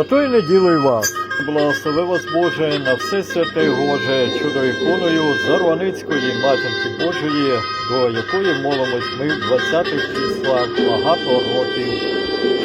Зато й неділий вас. Благослови вас Боже на все святе Боже, чудо іконою Зарваницької Матінки Божої, до якої молимось ми в 20 числах багато років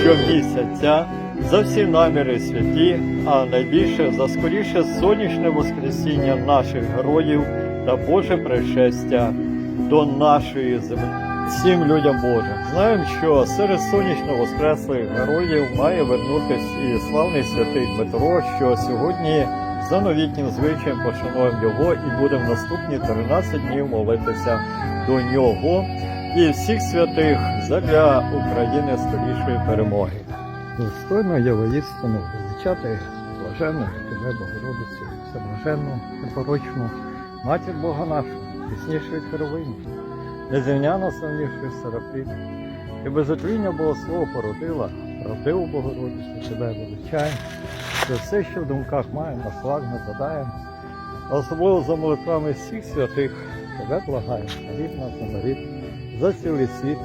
щомісяця за всі наміри святі, а найбільше за скоріше сонячне воскресіння наших героїв та Боже пришестя до нашої землі. Всім людям Божим. Знаємо, що серед сонячно воскреслих героїв має вернутись і славний святий Дмитро, що сьогодні за новітнім звичаєм пошануємо його і будемо наступні 13 днів молитися до нього і всіх святих задля України скорішої перемоги. Достойно є воїстину величати блаженну тебе, Богородицю, всеблаженну, непорочну, матір Бога нашого, піснішої херовині незрівняно славнішою Серафим, і безотвіння Бога Слово породила, правдиву Богородицю тебе величаємо, за все, що в думках маємо, на слав не задаємо, а особливо за молитвами всіх святих тебе благаємо, навіть нас на навік, за цілий світ,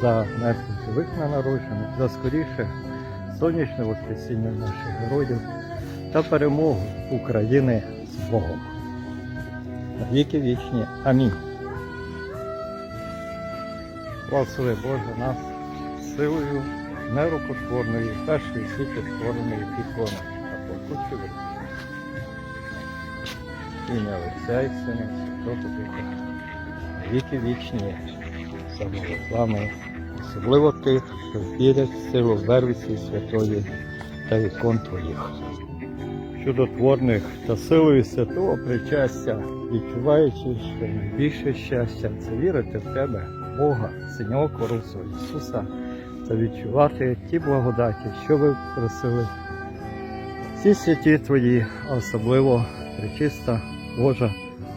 за мертвих живих ненароджених, за скоріше сонячне воскресіння наших героїв та перемогу України з Богом. На віки вічні. Амінь. Благослови Боже нас силою нерукотворної, першої світі створеної ікони та плакучі Ім'я Отця і Сина Святого Духа. Віки вічні, самовислами, особливо тих, що вірять в силу Вервиці Святої та ікон Твоїх. Чудотворних та силою святого причастя, відчуваючи, що найбільше щастя це вірити в тебе, Бога, Синього Корусу Ісуса, та відчувати ті благодаті, що ви просили. Всі святі Твої, а особливо пречиста Божа,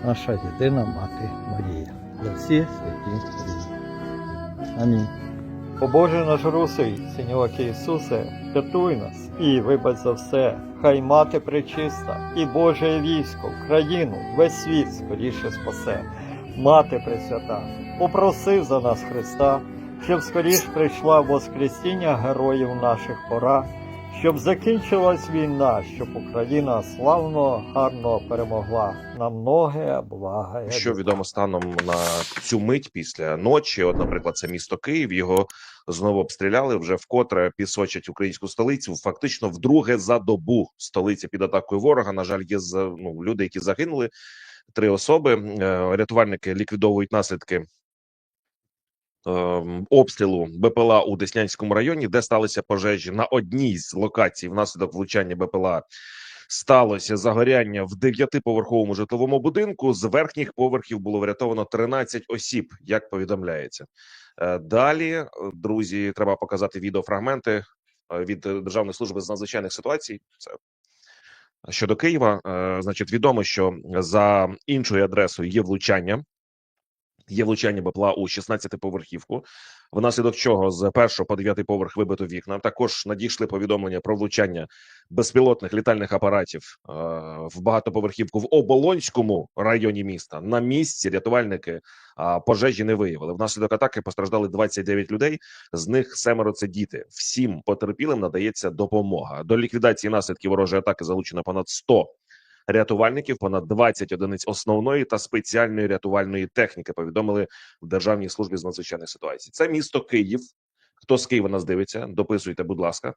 наша єдина Мати Марія. За всі святі Твої. Амінь. О Боже наш русий, Синьоке Ісусе, рятуй нас і вибач за все, хай мати пречиста, і Боже військо, країну, весь світ скоріше спасе. Мати Пресвята, попроси за нас Христа, щоб скоріш прийшла Воскресіння героїв наших пора, щоб закінчилась війна, щоб Україна славно, гарно перемогла на многе блага. Що відомо станом на цю мить після ночі? От, наприклад, це місто Київ. Його знову обстріляли вже вкотре пісочать українську столицю. Фактично, вдруге за добу столиця під атакою ворога. На жаль, є ну, люди, які загинули. Три особи. Е, Рятувальники ліквідовують наслідки. Ем, Обстрілу БПЛА у Деснянському районі, де сталися пожежі на одній з локацій внаслідок влучання БПЛА сталося загоряння в дев'ятиповерховому житловому будинку. З верхніх поверхів було врятовано 13 осіб, як повідомляється. Е, Далі, е, друзі, треба показати відеофрагменти е, від Державної служби з надзвичайних ситуацій. Це щодо Києва. Значить, відомо, що за іншою адресою є влучання. Є влучання БПЛА у 16-поверхівку, внаслідок чого з першого по дев'ятий поверх вибито вікна. Також надійшли повідомлення про влучання безпілотних літальних апаратів е, в багатоповерхівку в Оболонському районі міста. На місці рятувальники е, пожежі не виявили. Внаслідок атаки постраждали 29 людей. З них семеро це діти. Всім потерпілим надається допомога. До ліквідації наслідків ворожої атаки залучено понад 100 рятувальників, понад 20 одиниць основної та спеціальної рятувальної техніки. Повідомили в Державній службі з надзвичайних ситуацій. Це місто Київ. Хто з Києва нас дивиться? Дописуйте, будь ласка.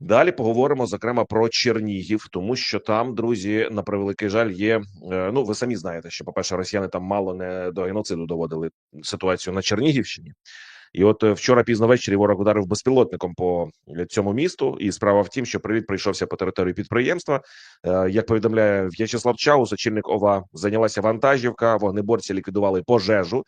Далі поговоримо зокрема про Чернігів, тому що там, друзі, на превеликий жаль, є. е, Ну, ви самі знаєте, що, по-перше, росіяни там мало не до геноциду доводили ситуацію на Чернігівщині. І от е, вчора пізно ввечері ворог ударив безпілотником по е, цьому місту. І справа в тім, що привіт прийшовся по території підприємства. Е, Як повідомляє В'ячеслав Чаус, очільник ОВА, зайнялася вантажівка. Вогнеборці ліквідували пожежу.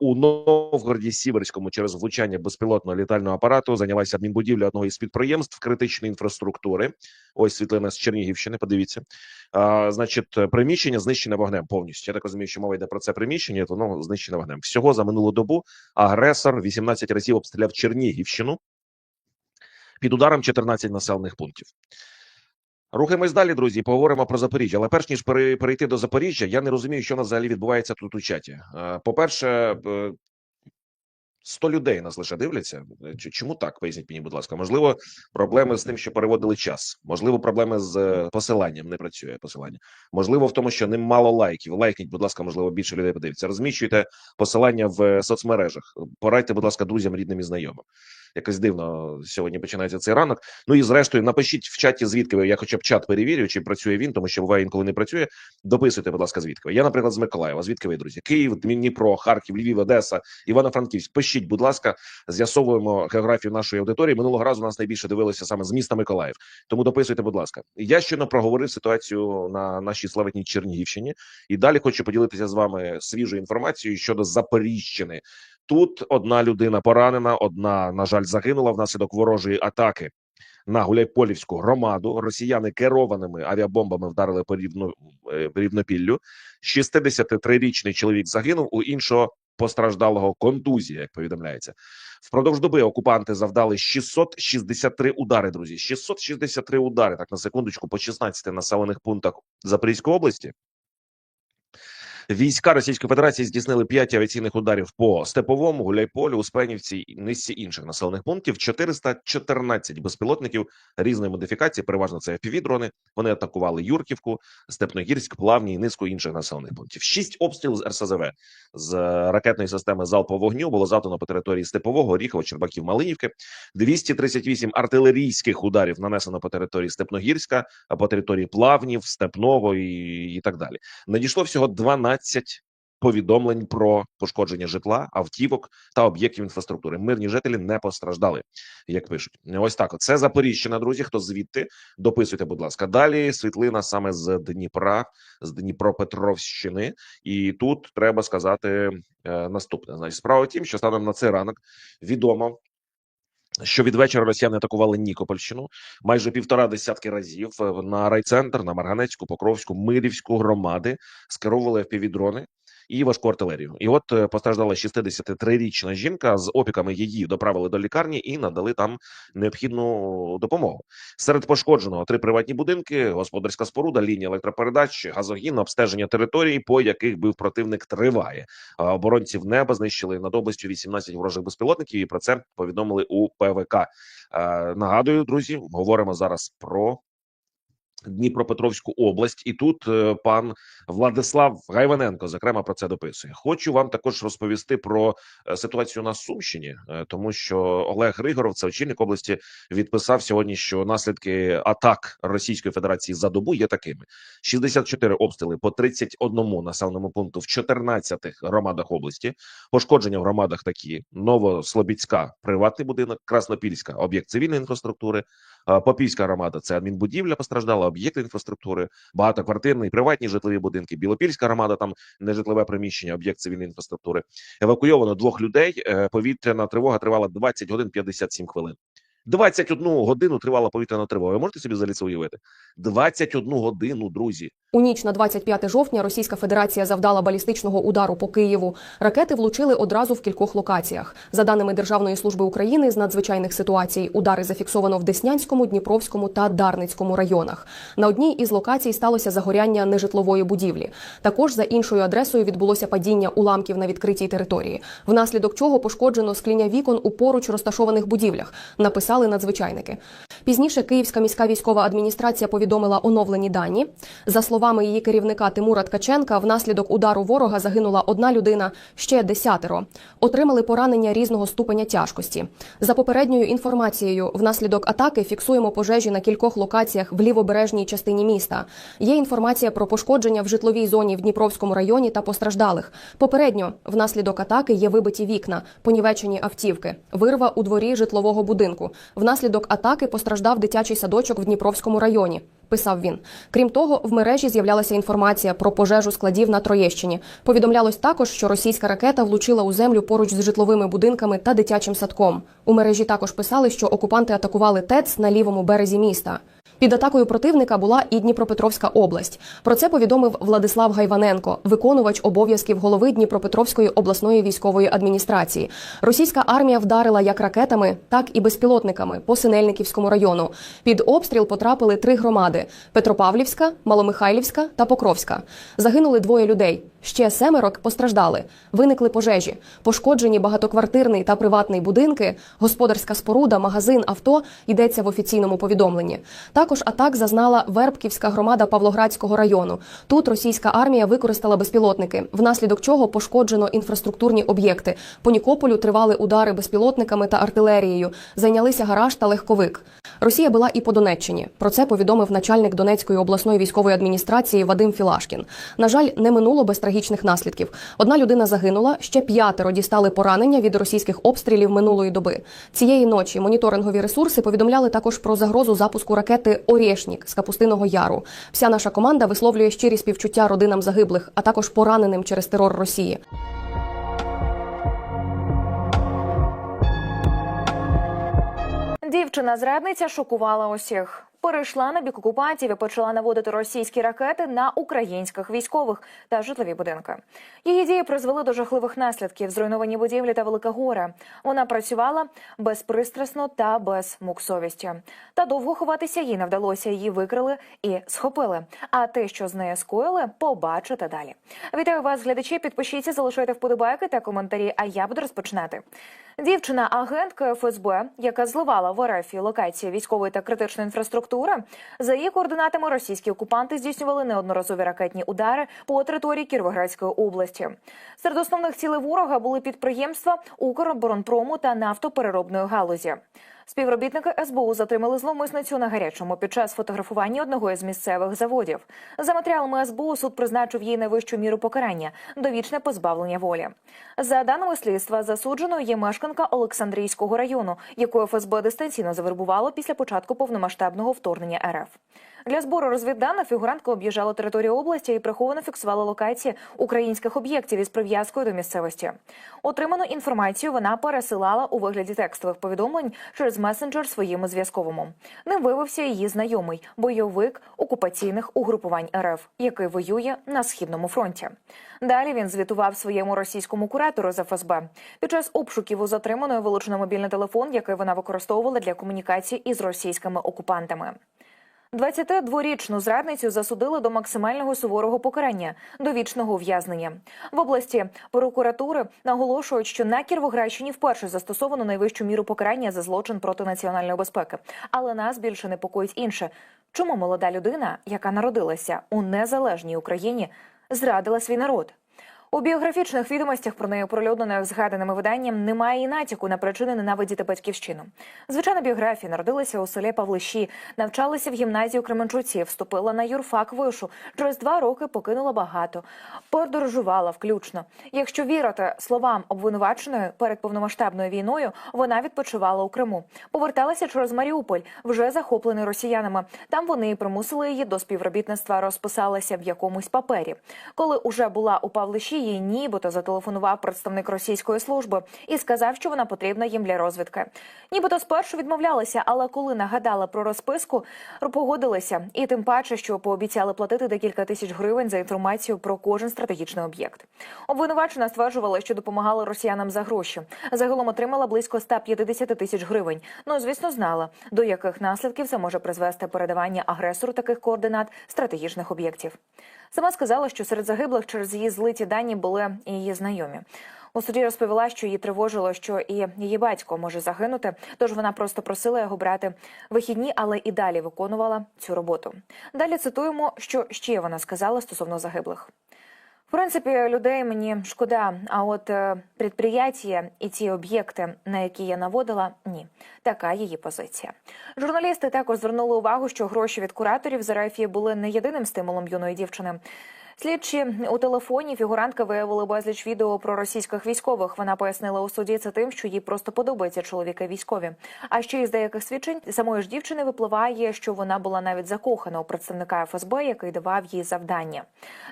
У Новгороді Сіверському через влучання безпілотного літального апарату зайнялася адмінбудівля одного із підприємств критичної інфраструктури. Ось світлина з Чернігівщини. Подивіться, а, значить, приміщення знищене вогнем повністю. Я так розумію, що мова йде про це приміщення, то воно знищене вогнем. Всього за минулу добу агресор 18 разів обстріляв Чернігівщину під ударом 14 населених пунктів. Рухаємось далі, друзі. Поговоримо про Запоріжжя. Але перш ніж пере- перейти до Запоріжжя, я не розумію, що у нас взагалі відбувається тут у чаті. Е, По-перше, е, 100 людей нас лише дивляться. Чому так? Поясніть мені, будь ласка. Можливо, проблеми з тим, що переводили час. Можливо, проблеми з е, посиланням не працює посилання. Можливо, в тому, що немало лайків. Лайкніть, будь ласка, можливо, більше людей подивиться. Розміщуйте посилання в е, соцмережах. Порадьте, будь ласка, друзям, рідним і знайомим. Якось дивно сьогодні починається цей ранок. Ну і зрештою, напишіть в чаті, звідки ви. Я хоча б чат перевірю, чи працює він, тому що буває інколи не працює. Дописуйте, будь ласка, звідки ви. Я, наприклад, з Миколаєва. Звідки ви, друзі? Київ, Дніпро, Харків, Львів, Одеса, Івано-Франківськ. Пишіть, будь ласка, з'ясовуємо географію нашої аудиторії. Минулого разу нас найбільше дивилися саме з міста Миколаїв. Тому дописуйте, будь ласка. Я щойно проговорив ситуацію на нашій славетній Чернігівщині, і далі хочу поділитися з вами свіжою інформацією щодо Запоріжжяни. Тут одна людина поранена, одна, на жаль, загинула внаслідок ворожої атаки. На Гуляйполівську громаду росіяни керованими авіабомбами вдарили по рівну е, рівнопіллю. 63-річний чоловік загинув. У іншого постраждалого контузія, як повідомляється. Впродовж доби окупанти завдали 663 удари. Друзі, 663 удари. Так на секундочку по 16 населених пунктах Запорізької області. Війська Російської Федерації здійснили 5 авіаційних ударів по Степовому, Гуляйполю, Успенівці і низці інших населених пунктів. 414 безпілотників різної модифікації. Переважно це FPV-дрони. Вони атакували Юрківку, Степногірськ, Плавні і низку інших населених пунктів. Шість обстрілів з РСЗВ з ракетної системи залпового вогню було завдано по території Степового, Оріхова, Чербаків, Малинівки. 238 артилерійських ударів нанесено по території Степногірська, по території Плавнів, Степного і, і так далі. Надійшло всього 12 повідомлень про пошкодження житла, автівок та об'єктів інфраструктури. Мирні жителі не постраждали, як пишуть. Ось так. Це Запоріжжя, друзі. Хто звідти дописуйте, будь ласка. Далі світлина саме з Дніпра, з Дніпропетровщини, і тут треба сказати е, наступне. Значить, справа в тім, що станом на цей ранок відомо. Що від вечора росіяни атакували Нікопольщину. Майже півтора десятки разів е, на райцентр, на Марганецьку, Покровську, Мирівську громади скеровували FPV-дрони і важку артилерію. І от е, постраждала 63-річна жінка з опіками. Її доправили до лікарні і надали там необхідну допомогу. Серед пошкодженого три приватні будинки, господарська споруда, лінія електропередач, газогін, обстеження території, по яких бив противник, триває. Оборонців неба знищили над областю 18 ворожих безпілотників. І про це повідомили у ПВК. Е, Нагадую, друзі, говоримо зараз про Дніпропетровську область, і тут е, пан Владислав Гайваненко зокрема про це дописує. Хочу вам також розповісти про е, ситуацію на Сумщині, е, тому що Олег Григоров, це очільник області, відписав сьогодні, що наслідки атак Російської Федерації за добу є такими: 64 обстріли по 31 населеному пункту в 14 громадах області. Пошкодження в громадах такі: Новослобідська, приватний будинок, Краснопільська, об'єкт цивільної інфраструктури. Попівська громада це адмінбудівля постраждала, об'єкти інфраструктури, багатоквартирні, приватні житлові будинки. Білопільська громада там нежитлове приміщення, об'єкт цивільної інфраструктури. Евакуйовано двох людей. Е, Повітряна тривога тривала 20 годин 57 хвилин. 21 годину тривала повітряна тривога. Ви можете собі взагалі це уявити? 21 годину, друзі. У ніч на 25 жовтня Російська Федерація завдала балістичного удару по Києву. Ракети влучили одразу в кількох локаціях. За даними Державної служби України з надзвичайних ситуацій, удари зафіксовано в Деснянському, Дніпровському та Дарницькому районах. На одній із локацій сталося загоряння нежитлової будівлі. Також за іншою адресою відбулося падіння уламків на відкритій території, внаслідок чого пошкоджено скління вікон у поруч розташованих будівлях. Написали надзвичайники. Пізніше Київська міська військова адміністрація повідомила оновлені дані. За словами її керівника Тимура Ткаченка, внаслідок удару ворога загинула одна людина, ще десятеро. Отримали поранення різного ступеня тяжкості. За попередньою інформацією, внаслідок атаки фіксуємо пожежі на кількох локаціях в лівобережній частині міста. Є інформація про пошкодження в житловій зоні в Дніпровському районі та постраждалих. Попередньо внаслідок атаки є вибиті вікна, понівечені автівки, вирва у дворі житлового будинку. Внаслідок атаки постраждав дитячий садочок в Дніпровському районі. Писав він. Крім того, в мережі з'являлася інформація про пожежу складів на Троєщині. Повідомлялось також, що російська ракета влучила у землю поруч з житловими будинками та дитячим садком. У мережі також писали, що окупанти атакували ТЕЦ на лівому березі міста. Під атакою противника була і Дніпропетровська область. Про це повідомив Владислав Гайваненко, виконувач обов'язків голови Дніпропетровської обласної військової адміністрації. Російська армія вдарила як ракетами, так і безпілотниками по Синельниківському району. Під обстріл потрапили три громади: Петропавлівська, Маломихайлівська та Покровська. Загинули двоє людей. Ще семеро постраждали. Виникли пожежі, пошкоджені багатоквартирний та приватний будинки, господарська споруда, магазин, авто. Йдеться в офіційному повідомленні. Також атак зазнала Вербківська громада Павлоградського району. Тут російська армія використала безпілотники, внаслідок чого пошкоджено інфраструктурні об'єкти. По Нікополю тривали удари безпілотниками та артилерією. Зайнялися гараж та легковик. Росія була і по Донеччині. Про це повідомив начальник Донецької обласної військової адміністрації Вадим Філашкін. На жаль, не минуло без трагічних наслідків. Одна людина загинула, ще п'ятеро дістали поранення від російських обстрілів минулої доби. Цієї ночі моніторингові ресурси повідомляли також про загрозу запуску ракети Орєшнік з Капустиного Яру. Вся наша команда висловлює щирі співчуття родинам загиблих, а також пораненим через терор Росії. Дівчина-зрадниця шокувала усіх. Перейшла на бік окупантів і почала наводити російські ракети на українських військових та житлові будинки. Її дії призвели до жахливих наслідків: зруйновані будівлі та велике горе. Вона працювала безпристрасно та без мук совісті. Та довго ховатися їй не вдалося. Її викрили і схопили. А те, що з нею скоїли, побачите далі. Вітаю вас, глядачі. Підпишіться, залишайте вподобайки та коментарі. А я буду розпочинати. Дівчина, агентка ФСБ, яка зливала в РФ локації військової та критичної інфраструктури, за її координатами російські окупанти здійснювали неодноразові ракетні удари по території Кіровоградської області. Серед основних цілей ворога були підприємства Укроборонпрому та нафтопереробної галузі. Співробітники СБУ затримали зловмисницю на гарячому під час фотографування одного із місцевих заводів. За матеріалами СБУ суд призначив їй найвищу міру покарання довічне позбавлення волі. За даними слідства, засудженою є мешканка Олександрійського району, яку ФСБ дистанційно завербувало після початку повномасштабного вторгнення РФ. Для збору розвідданих фігурантка об'їжджала територію області і приховано фіксувала локації українських об'єктів із прив'язкою до місцевості. Отриману інформацію вона пересилала у вигляді текстових повідомлень через месенджер своєму зв'язковому. Ним виявився її знайомий бойовик окупаційних угрупувань РФ, який воює на східному фронті. Далі він звітував своєму російському куратору з ФСБ. Під час обшуків у затриманої вилучено мобільний телефон, який вона використовувала для комунікації із російськими окупантами. 22-річну зрадницю засудили до максимального суворого покарання довічного ув'язнення. В області прокуратури наголошують, що на Кіровоградщині вперше застосовано найвищу міру покарання за злочин проти національної безпеки. Але нас більше непокоїть інше. Чому молода людина, яка народилася у незалежній Україні, зрадила свій народ? У біографічних відомостях про неї оприлюднених згаданими виданням немає і натяку на причини ненавидіти батьківщину. Звичайна біографія народилася у селі Павлищі, навчалася в гімназії у Кременчуці, вступила на юрфак вишу. Через два роки покинула багато, подорожувала включно. Якщо вірити словам обвинуваченої перед повномасштабною війною, вона відпочивала у Криму. Поверталася через Маріуполь, вже захоплений росіянами. Там вони і примусили її до співробітництва, розписалася в якомусь папері. Коли уже була у Павлищі, їй нібито зателефонував представник російської служби і сказав, що вона потрібна їм для розвідки. Нібито спершу відмовлялися, але коли нагадала про розписку, погодилися. І тим паче, що пообіцяли платити декілька тисяч гривень за інформацію про кожен стратегічний об'єкт. Обвинувачена стверджувала, що допомагала росіянам за гроші. Загалом отримала близько 150 тисяч гривень. Ну звісно, знала до яких наслідків це може призвести передавання агресору таких координат стратегічних об'єктів. Сама сказала, що серед загиблих через її злиті дані були і її знайомі. У суді розповіла, що її тривожило, що і її батько може загинути. Тож вона просто просила його брати вихідні, але і далі виконувала цю роботу. Далі цитуємо, що ще вона сказала стосовно загиблих. В принципі, людей мені шкода. А от е, підприємства і ті об'єкти, на які я наводила, ні, така її позиція. Журналісти також звернули увагу, що гроші від кураторів з РФ були не єдиним стимулом юної дівчини. Слідчі у телефоні фігурантка виявили безліч відео про російських військових. Вона пояснила у суді це тим, що їй просто подобаються чоловіки військові. А ще із деяких свідчень самої ж дівчини випливає, що вона була навіть закохана у представника ФСБ, який давав їй завдання.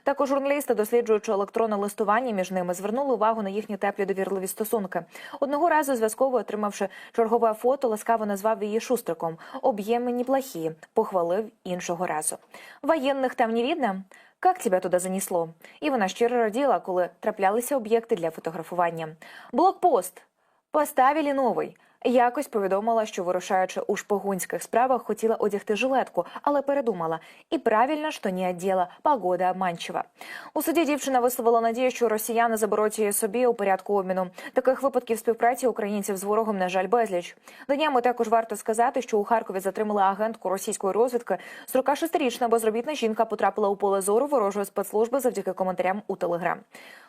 Також журналісти, досліджуючи електронне листування між ними, звернули увагу на їхні теплі довірливі стосунки. Одного разу зв'язково отримавши чергове фото, ласкаво назвав її шустриком. Об'ємні плохі, похвалив іншого разу. Воєнних там не видно? Как тебе туди занесло? І вона щиро раділа, коли траплялися об'єкти для фотографування. Блокпост. Поставили новий. Якось повідомила, що вирушаючи у шпигунських справах, хотіла одягти жилетку, але передумала. І правильно, що не оділа. Погода обманчива. У суді дівчина висловила надію, що росіяни заберуть її собі у порядку обміну. Таких випадків співпраці українців з ворогом, на жаль, безліч. Днями також варто сказати, що у Харкові затримали агентку російської розвідки. 46-річна безробітна жінка потрапила у поле зору ворожої спецслужби завдяки коментарям у телеграм,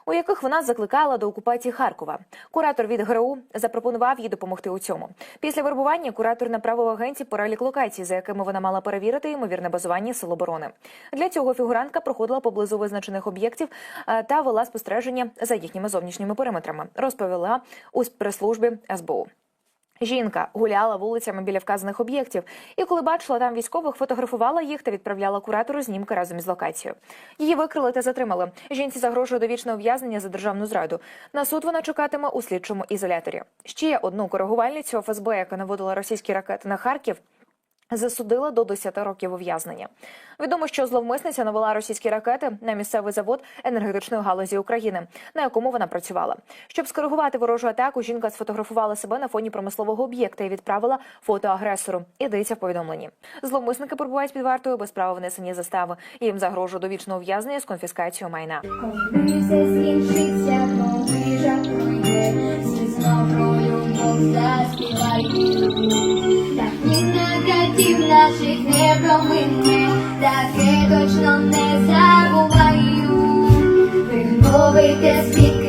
у яких вона закликала до окупації Харкова. Куратор від ГРУ запропонував їй допомогти у цьому. Після вербування куратор направив агенті перелік локацій, за якими вона мала перевірити ймовірне базування сил оборони. Для цього фігурантка проходила поблизу визначених об'єктів е, та вела спостереження за їхніми зовнішніми периметрами. Розповіла у прес-службі СБУ. Жінка гуляла вулицями біля вказаних об'єктів, і коли бачила там військових, фотографувала їх та відправляла куратору знімки разом із локацією. Її викрили та затримали. Жінці загрожує довічне ув'язнення за державну зраду. На суд вона чекатиме у слідчому ізоляторі. Ще одну коригувальницю ФСБ, яка наводила російські ракети на Харків. Засудила до 10 років ув'язнення. Відомо, що зловмисниця навела російські ракети на місцевий завод енергетичної галузі України, на якому вона працювала. Щоб скоригувати ворожу атаку, жінка сфотографувала себе на фоні промислового об'єкта і відправила фото агресору. Ідеться в повідомленні. Зловмисники перебувають під вартою без права внесення застави. Їм загрожує довічне ув'язнення з конфіскацією майна. Коли все скінчиться, коли жах пройде, знов про любов заспівають. Так нагадів наших не промине, таке точно не забуваю. Ви гновите світ